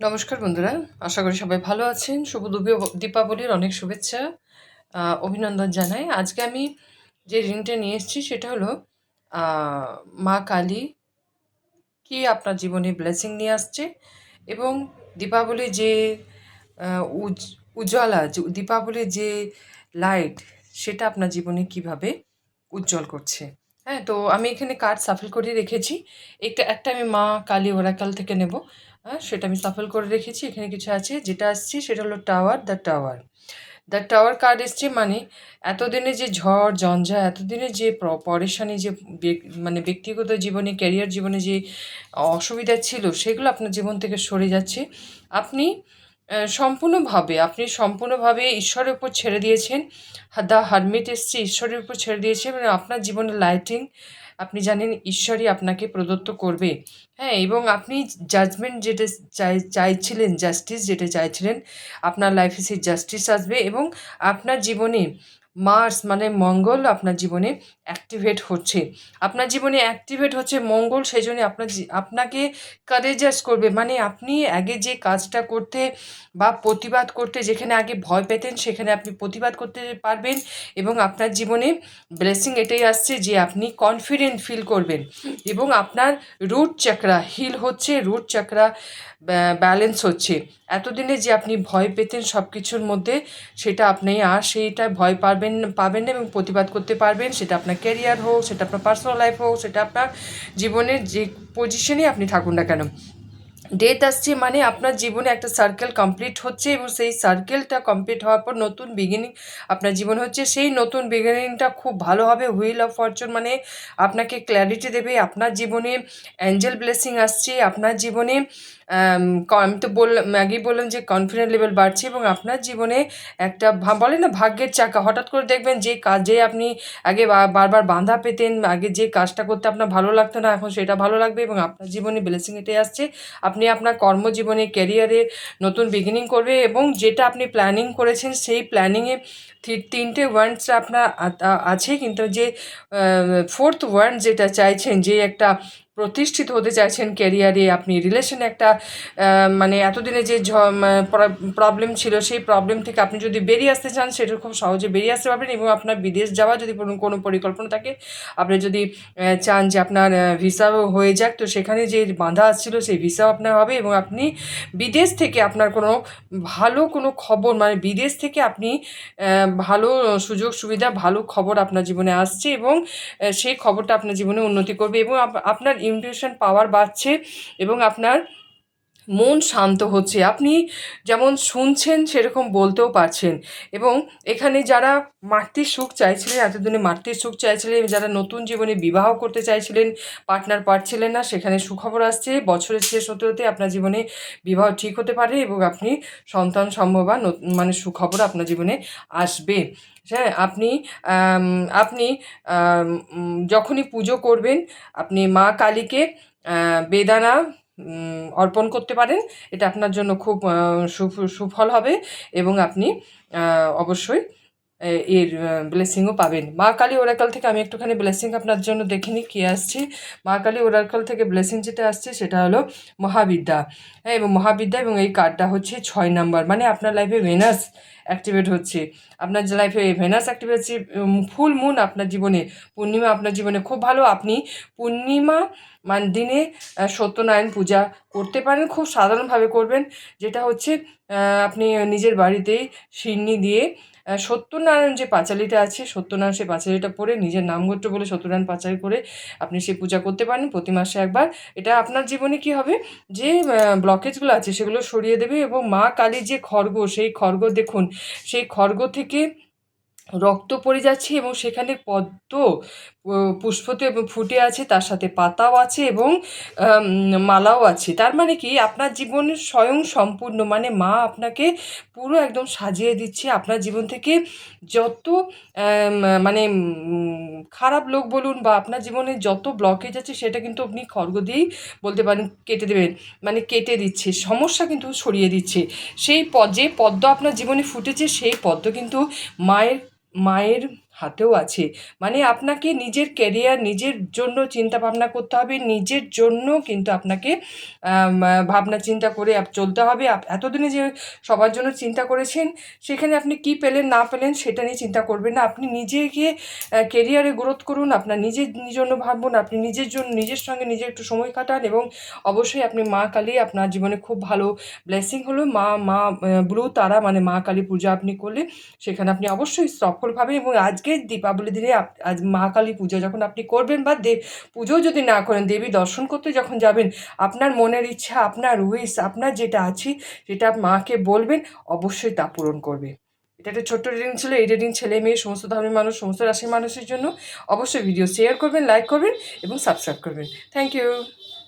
নমস্কার বন্ধুরা, আশা করি সবাই ভালো আছেন। শুভ দীপাবলির অনেক শুভেচ্ছা অভিনন্দন জানাই। আজকে আমি যে রিংটা নিয়ে এসেছি সেটা হলো মা কালী কি আপনার জীবনে ব্লেসিং নিয়ে আসছে এবং দীপাবলি যে উজ- উজ্জ্বলা দীপাবলির যে লাইট সেটা আপনার জীবনে কীভাবে উজ্জ্বল করছে? হ্যাঁ তো আমি এখানে কার্ড সাফল করে রেখেছি। একটা একটা আমি মা কালী ওরাকাল থেকে নেব। হ্যাঁ সেটা আমি সাফল করে রেখেছি, এখানে কিছু আছে। যেটা আসছে সেটা হলো tower the tower the tower card এসছে মানে এতদিনে যে ঝড়, ঝঞ্ঝা, এতদিনে যে পরেশানি যে মানে ব্যক্তিগত জীবনে ক্যারিয়ার জীবনে যে অসুবিধা ছিল, সেগুলো আপনার জীবন থেকে সরে যাচ্ছে। আপনি সম্পূর্ণভাবে, আপনি সম্পূর্ণভাবে ঈশ্বরের উপর ছেড়ে দিয়েছেন। দ্য হারমিট এসছে, ঈশ্বরের উপর ছেড়ে দিয়েছেন এবং আপনার জীবনের লাইটিং আপনি জানেন ঈশ্বরই আপনাকে প্রদত্ত করবে। হ্যাঁ এবং আপনি জাজমেন্ট যেটা চাই, চাইছিলেন জাস্টিস যেটা চাইছিলেন, আপনার লাইফে সেই জাস্টিস আসবে এবং আপনার জীবনে মার্স মানে মঙ্গল আপনার জীবনে অ্যাক্টিভেট হচ্ছে। আপনার জীবনে অ্যাক্টিভেট হচ্ছে মঙ্গল সেই জন্য আপনার আপনাকে কারেজাস করবে। মানে আপনি আগে যে কাজটা করতে বা প্রতিবাদ করতে যেখানে আগে ভয় পেতেন, সেখানে আপনি প্রতিবাদ করতে পারবেন এবং আপনার জীবনে ব্লেসিং এটাই আসছে যে আপনি কনফিডেন্ট ফিল করবেন এবং আপনার রুট চাকরা হিল হচ্ছে রুট চাকরা ব্যালেন্স হচ্ছে। এতদিনে যে আপনি ভয় পেতেন সব কিছুর মধ্যে, সেটা আপনি আর সেইটা ভয় পারবেন পাবেন না এবং প্রতিবাদ করতে পারবেন। সেটা আপনার ক্যারিয়ার হোক, সেটা আপনার পার্সোনাল লাইফ হোক, সেটা আপনার জীবনের যে পজিশনে আপনি থাকুন না কেন। ডেথ আসছে মানে আপনার জীবনে একটা সার্কেল কমপ্লিট হচ্ছে এবং সেই সার্কেলটা কমপ্লিট হওয়ার পর নতুন বিগিনিং আপনার জীবন হচ্ছে। সেই নতুন বিগিনিংটা খুব ভালো হবে। হুইল অফ ফরচুন মানে আপনাকে ক্ল্যারিটি দেবে। আপনার জীবনে অ্যাঞ্জেল ব্লেসিং আসছে। আপনার জীবনে, আমি তো বললাম আগেই বললাম যে কনফিডেন্ট লেভেল বাড়ছে এবং আপনার জীবনে একটা বলে না ভাগ্যের চাকা। হঠাৎ করে দেখবেন যে কাজে আপনি আগে বারবার বাঁধা পেতেন, আগে যে কাজটা করতে আপনার ভালো লাগতো না, এখন সেটা ভালো লাগবে এবং আপনার জীবনে ব্লেসিং এটাই আসছে। আপনি আপনার কর্মজীবনে ক্যারিয়ারে নতুন বিগিনিং করবে এবং যেটা আপনি প্ল্যানিং করেছেন সেই প্ল্যানিংয়ে তিনটে ওয়ার্ডস আপনার আছে। কিন্তু যে ফোর্থ ওয়ার্ড যেটা চাইছেন, যে একটা প্রতিষ্ঠিত হতে চাইছেন ক্যারিয়ারে আপনি রিলেশনে একটা মানে এতদিনে যে প্রবলেম ছিল, সেই প্রবলেম থেকে আপনি যদি বেরিয়ে আসতে চান, সেটা খুব সহজে বেরিয়ে আসতে পারবেন এবং আপনার বিদেশ যাওয়া যদি কোনো কোনো পরিকল্পনা থাকে, আপনি যদি চান যে আপনার ভিসাও হয়ে যাক, তো সেখানে যে বাঁধা আসছিল, সেই ভিসাও আপনার হবে এবং আপনি বিদেশ থেকে আপনার কোনো ভালো কোনো খবর মানে বিদেশ থেকে আপনি ভালো সুযোগ সুবিধা, ভালো খবর আপনার জীবনে আসছে এবং সেই খবরটা আপনার জীবনে উন্নতি করবে এবং আপনার ইনটিউশন পাওয়ার বাড়ছে এবং আপনার মন শান্ত হচ্ছে। আপনি যেমন শুনছেন, সেরকম বলতেও পারছেন। এবং এখানে যারা মাতৃ সুখ চাইছিলেন, এতদিনে মাতৃ সুখ চাইছিলেন, যারা নতুন জীবনে বিবাহ করতে চাইছিলেন, পার্টনার পাচ্ছিলেন না, সেখানে সুখবর আসছে। বছরের শেষ হতে হতে আপনার জীবনে বিবাহ ঠিক হতে পারে এবং আপনি সন্তান সম্ভব মানে সুখবর আপনার জীবনে আসবে। হ্যাঁ আপনি আপনি যখনই পুজো করবেন, আপনি মা কালীকে বেদানা অর্পণ করতে পারেন। এটা আপনার জন্য খুব সুফল হবে এবং আপনি অবশ্যই এর ব্লেসিংও পাবেন। মা কালী ওরাকাল থেকে আমি একটুখানি ব্লেসিং আপনার জন্য দেখে নিই কী আসছে। মা কালী ওরাকাল থেকে ব্লেসিং যেটা আসছে সেটা হলো মহাবিদ্যা। হ্যাঁ এবং মহাবিদ্যা এবং এই কার্ডটা হচ্ছে ছয় নাম্বার মানে আপনার লাইফে ভেনাস অ্যাক্টিভেট হচ্ছে। আপনার লাইফে ভেনাস অ্যাক্টিভেট হচ্ছে ফুল মুন আপনার জীবনে, পূর্ণিমা আপনার জীবনে। খুব ভালো, আপনি পূর্ণিমা, মান দিনে সত্যনারায়ণ পূজা করতে পারেন, খুব সাধারণভাবে করবেন। যেটা হচ্ছে আপনি নিজের বাড়িতেই সিন্নি দিয়ে সত্যনারায়ণ যে পাঁচালিটা আছে, সত্যনারায়ণ সেই পাঁচালিটা পরে, নিজের নামগোত্র বলে সত্যনারায়ণ পাঁচালি করে আপনি সে পূজা করতে পারেন। প্রতি মাসে একবার। এটা আপনার জীবনে কি হবে? যে ব্লকেজগুলো আছে সেগুলো সরিয়ে দেবে এবং মা কালী যে খড়গ, সেই খড়গ দেখুন, সেই খর্গ থেকে রক্ত পড়ে যাচ্ছে এবং সেখানে পদ্ম পুষ্পতে ফুটে আছে, তার সাথে পাতাও আছে এবং মালাও আছে। তার মানে কি? আপনার জীবন স্বয়ং সম্পূর্ণ মানে মা আপনাকে পুরো একদম সাজিয়ে দিচ্ছে। আপনার জীবন থেকে যত মানে খারাপ লোক বলুন বা আপনার জীবনে যত ব্লকেজ আছে, সেটা কিন্তু আপনি খর্গ দিয়েই বলতে পারেন, কেটে দেবেন মানে কেটে দিচ্ছে, সমস্যা কিন্তু সরিয়ে দিচ্ছে। সেই পদ, যে পদ্ম আপনার জীবনে ফুটেছে, সেই পদ্ম কিন্তু মায়ের মায়ের হাতেও আছে। মানে আপনাকে নিজের ক্যারিয়ার নিজের জন্য চিন্তা ভাবনা করতে হবে, নিজের জন্য কিন্তু আপনাকে ভাবনা চিন্তা করে চলতে হবে। এতদিনে যে সবার জন্য চিন্তা করেছেন, সেখানে আপনি কি পেলেন, না পেলেন, সেটা নিয়ে চিন্তা করবেন না। আপনি নিজেকে কেরিয়ারে গ্রোথ করুন, আপনার নিজের জন্য ভাবুন, আপনি নিজের জন্য, নিজের সঙ্গে নিজে একটু সময় কাটান এবং অবশ্যই আপনি মা কালী, আপনার জীবনে খুব ভালো ব্লেসিং হলো। মা মা ব্লু তারা মানে মা কালী পূজা আপনি করলে, সেখানে আপনি অবশ্যই সফলভাবে এবং এবং আজকের দীপাবলি দিনে আজ মা কালী পূজা যখন আপনি করবেন বা দেব পুজো যদি না করেন, দেবী দর্শন করতে যখন যাবেন, আপনার মনের ইচ্ছা, আপনার উইস আপনার যেটা আছে সেটা মাকে বলবেন, অবশ্যই তা পূরণ করবে। এটা একটা ছোট্ট রিডিং ছিল, এই রিডিং ছেলে মেয়ে, সমস্ত ধর্মের মানুষ, সমস্ত রাশির মানুষের জন্য অবশ্যই ভিডিও শেয়ার করবেন লাইক করবেন এবং সাবস্ক্রাইব করবেন। Thank you